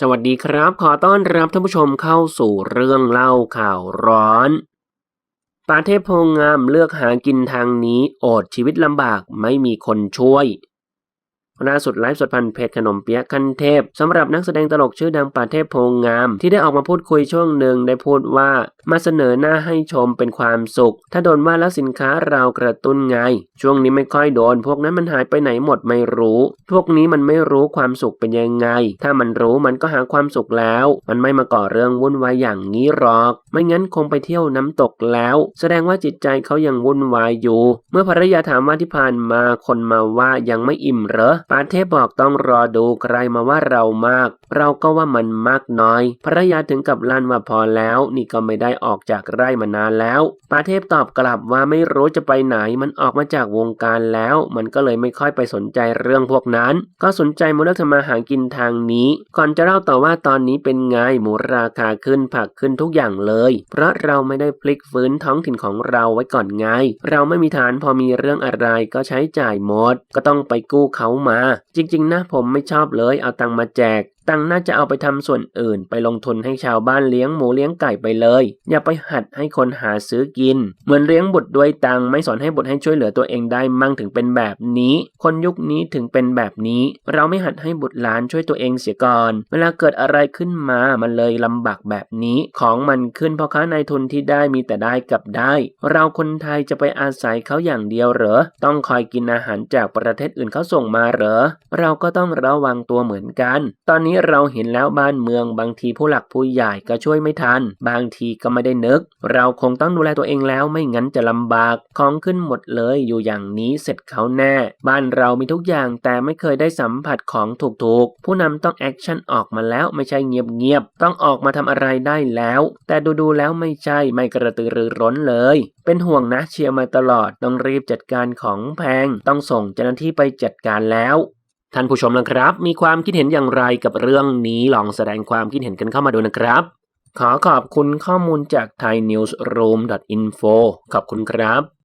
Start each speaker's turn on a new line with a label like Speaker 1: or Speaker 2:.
Speaker 1: สวัสดีครับ ขอต้อนรับท่านผู้ชมเข้าสู่เรื่องเล่าข่าวร้อนปาเทพโพงามเลือกหากินทางนี้ โอดชีวิตลำบากไม่มีคนช่วย ล่าสุดไลฟ์สดพันเพจขนมเปี๊ยะขั้นเทพสำหรับนักแสดงตลกชื่อดังปาเทพโพงงาม ที่ได้ออกมาพูดคุยช่วงหนึ่งได้พูดว่า มาเสนอหน้าให้ชมเป็นความสุข ถ้าโดนว่าแล้วสินค้าเรากระตุ้นไง ช่วงนี้ไม่ค่อยโดน พวกนั้นมันหายไปไหนหมดไม่รู้ พวกนี้มันไม่รู้ความสุขเป็นยังไง ถ้ามันรู้มันก็หาความสุขแล้ว มันไม่มาก่อเรื่องวุ่นวายอย่างนี้หรอก ไม่งั้นคงไปเที่ยวน้ำตกแล้ว แสดงว่าจิตใจเขายังวุ่นวายอยู่ เมื่อภรรยาถามว่าที่ผ่านมาคนมาว่ายังไม่อิ่มเหรอปาเทพบอกต้องรอดูใครมาว่าเรามาก เราก็ว่ามันมากน้อยภรรยาถึงกับลั่นว่าพอแล้ว นี่ก็ไม่ได้ออกจากไร่มานานแล้ว ปาเทพตอบกลับว่าไม่รู้จะไปไหน มันออกมาจากวงการแล้ว มันก็เลยไม่ค่อยไปสนใจเรื่องพวกนั้น ก็สนใจมาเลือกทำมาหากินทางนี้ ก่อนจะเล่าต่อว่าตอนนี้เป็นไงหมูราคาขึ้นผักขึ้นทุกอย่างเลย เพราะเราไม่ได้พลิกฟื้นท้องถิ่นของเราไว้ก่อนไง เราไม่มีฐานพอมีเรื่องอะไรก็ใช้จ่ายหมด ก็ต้องไปกู้เขามาจริง ๆ นะผมไม่ชอบเลยเอาตังมาแจก ตังน่าจะเอาไปทำส่วนอื่น ไปลงทุนให้ชาวบ้านเลี้ยงหมูเลี้ยงไก่ไปเลย อย่าไปหัดให้คนหาซื้อกิน เหมือนเลี้ยงบุตรด้วยตังไม่สอนให้บุตรให้ช่วยเหลือตัวเองได้มั่งถึงเป็นแบบนี้ คนยุคนี้ถึงเป็นแบบนี้ เราไม่หัดให้บุตรหลานช่วยตัวเองเสียก่อน เวลาเกิดอะไรขึ้นมามันเลยลำบากแบบนี้ ของมันขึ้นเพราะค้านายทุนที่ได้มีแต่ได้กับได้ เราคนไทยจะไปอาศัยเขาอย่างเดียวเหรอต้องคอยกินอาหารจากประเทศอื่นเขาส่งมาเหรอเราก็ต้องระวังตัวเหมือนกัน ตอนนี้นี้เราเห็นแล้วบ้านเมืองบางทีผู้หลักผู้ใหญ่ก็ช่วยไม่ทัน บางทีก็ไม่ได้นึก เราคงต้องดูแลตัวเองแล้วไม่งั้นจะลำบากของขึ้นหมดเลยอยู่อย่างนี้เสร็จเขาแน่ บ้านเรามีทุกอย่างแต่ไม่เคยได้สัมผัสของถูกๆ ผู้นำต้องแอคชั่นออกมาแล้วไม่ใช่เงียบๆ ต้องออกมาทำอะไรได้แล้ว แต่ดูๆแล้วไม่ใช่ไม่กระตือรือร้นเลย เป็นห่วงนะเชียร์มาตลอดต้องรีบจัดการของแพง ต้องส่งเจ้าหน้าที่ไปจัดการแล้ว ท่านผู้ชมนะครับ มีความคิดเห็นอย่างไรกับเรื่องนี้ลองแสดงความคิดเห็นกันเข้ามาดูนะครับ ขอขอบคุณข้อมูลจาก thainewsroom.info ขอบคุณครับ